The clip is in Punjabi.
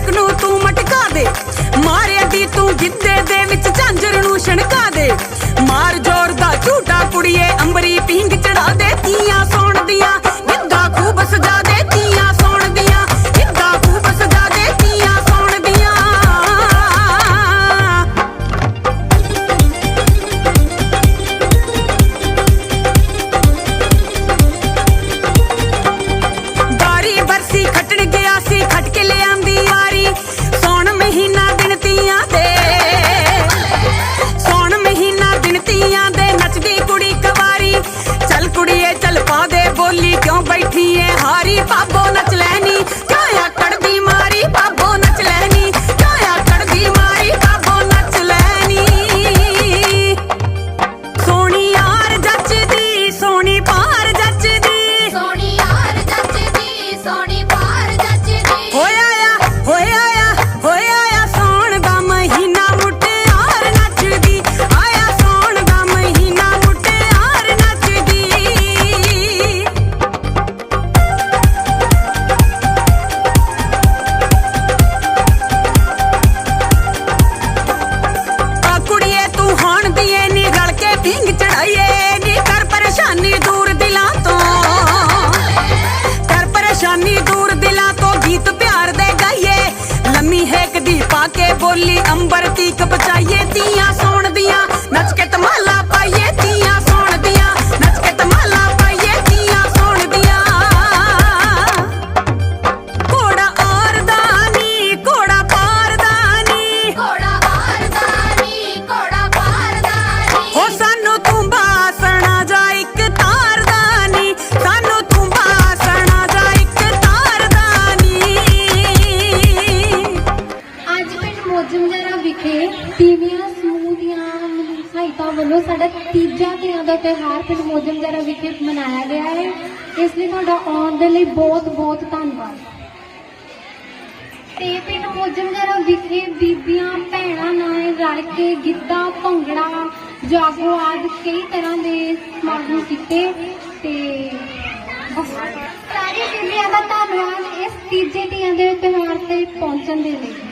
ਜੱਗ ਨੂੰ ਤੂੰ ਮਟਕਾ ਦੇ। ਮਾਰਿਆ ਦੀ ਤੂੰ ਗਿੱਦੇ ਦੇ ਵਿੱਚ ਝਾਂਜਰ ਨੂੰ ਛਣਕਾ ਦੇ। ਦੀ ਪਾ ਕੇ ਬੋਲੀ ਅੰਬਰ ਮੋਜਮਜਰਾ ਤੀਵੀਆਂ ਸਮੂਹ ਦੀਆਂ ਸਹਾਇਤਾ ਵੱਲੋਂ ਸਾਡਾ ਤੀਜਾ ਦਿਨਾਂ ਦਾ ਤਿਉਹਾਰ ਪਿੰਡ ਮੋਜਮਜਰਾ ਵਿਖੇ ਮਨਾਇਆ ਗਿਆ ਹੈ। ਇਸ ਲਈ ਤੁਹਾਡਾ ਆਉਣ ਦੇ ਲਈ ਬਹੁਤ ਬਹੁਤ ਧੰਨਵਾਦ। ਤੇ ਪਿੰਡ ਮੋਜਮਜਰਾ ਵਿਖੇ ਬੀਬੀਆਂ, ਭੈਣਾਂ ਨਾਲ ਰਲ ਕੇ ਗਿੱਧਾ, ਭੰਗੜਾ ਜਾਗੋ ਆਦਿ ਕਈ ਤਰ੍ਹਾਂ ਦੇ ਸਮਾਗਮ ਕੀਤੇ ਤੇ ਸਾਰੇ ਬੀਬੀਆਂ ਦਾ ਧੰਨਵਾਦ ਇਸ ਤੀਜੇ ਧੀਆਂ ਦੇ ਤਿਉਹਾਰ ਤੇ ਪਹੁੰਚਣ ਦੇ ਲਈ।